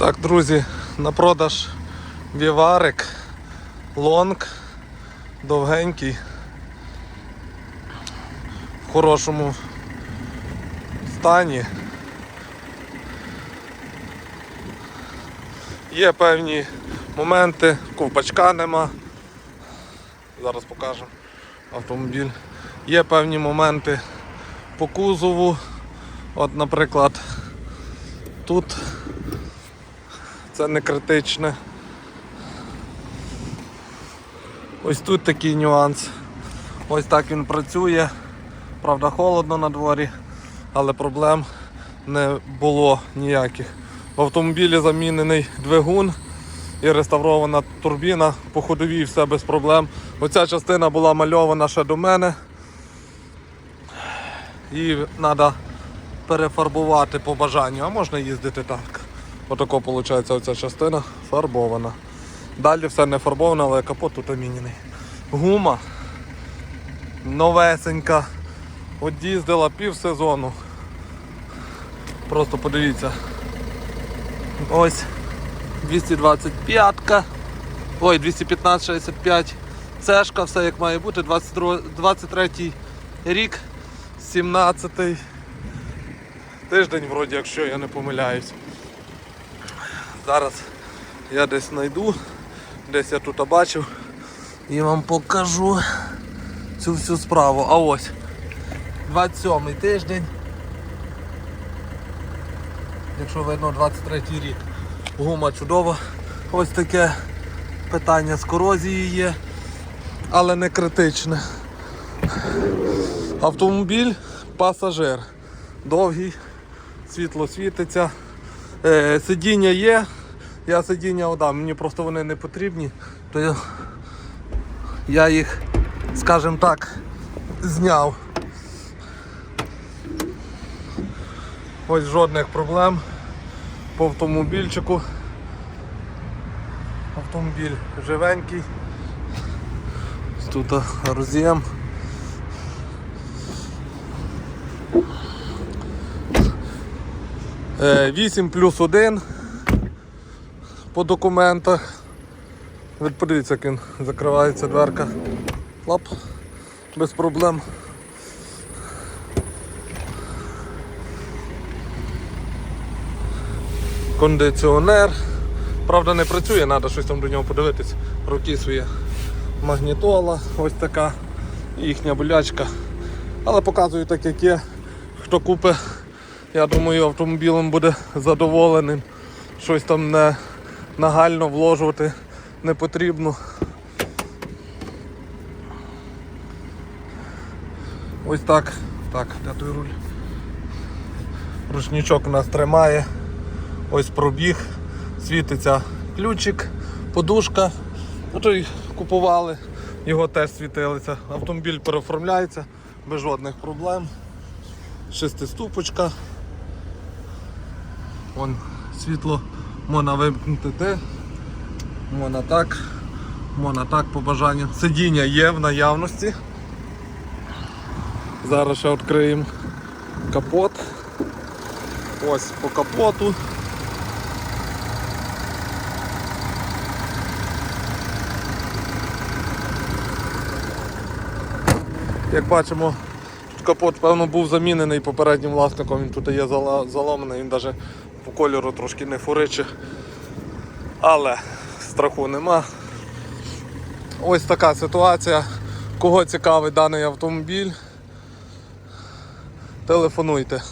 Так, друзі, на продаж віварик, лонг, довгенький, в хорошому стані. Є певні моменти, ковпачка нема. Зараз покажемо автомобіль. Є певні моменти по кузову. От, наприклад, тут це не критичне. Ось тут такий нюанс. Ось так він працює. Правда, холодно на дворі, але проблем не було ніяких. В автомобілі замінений двигун і реставрована турбіна. По ходовій все без проблем. Оця частина була мальована ще до мене. Її треба перефарбувати по бажанню, а можна їздити так. Отако виходить оця частина фарбована. Далі все не фарбовано, але капот тут амінений. Гума новесенька. От їздила пів сезону. Просто подивіться. Ось 225-ка. Ой, 215-65. Цешка, все як має бути. 22, 23 рік, 17 тиждень, вроді, якщо я не помиляюсь. Зараз я десь знайду, десь я тут бачив і вам покажу цю всю справу. А ось 27 тиждень. Якщо видно 23 рік. Гума чудова. Ось таке питання з корозією є, але не критичне. Автомобіль пасажир. Довгий, світло світиться. Е, сидіння є. Я сидіння отдам, мені просто вони не потрібні, то я, я їх, скажімо так, зняв. Ось жодних проблем по автомобільчику. Автомобіль живенький. Тут роз'єм. Е, 8 плюс 1 по документах. Ви подивіться, як він закривається дверка. Лап, без проблем. Кондиціонер. Правда не працює, треба щось там до нього подивитись. Руки свої магнітола, ось така їхня болячка. Але показую так, як є. Хто купить, я думаю, автомобілем буде задоволеним. Щось там не нагально вложувати не потрібно. Ось так. Так, де руль? Ручничок у нас тримає. Ось пробіг, світиться ключик, подушка. Ну, той купували, його теж світилися. Автомобіль переоформляється без жодних проблем. Шестиступочка. Вон світло можна вимкнути те. Можна так, можна так по бажанню. Сидіння є в наявності. Зараз ще відкриємо капот. Ось по капоту. Як бачимо, капот, певно, був замінений попереднім власником, він тут є заломаний, він навіть по кольору трошки не фуриче. Але страху нема. Ось така ситуація. Кого цікавий даний автомобіль, телефонуйте.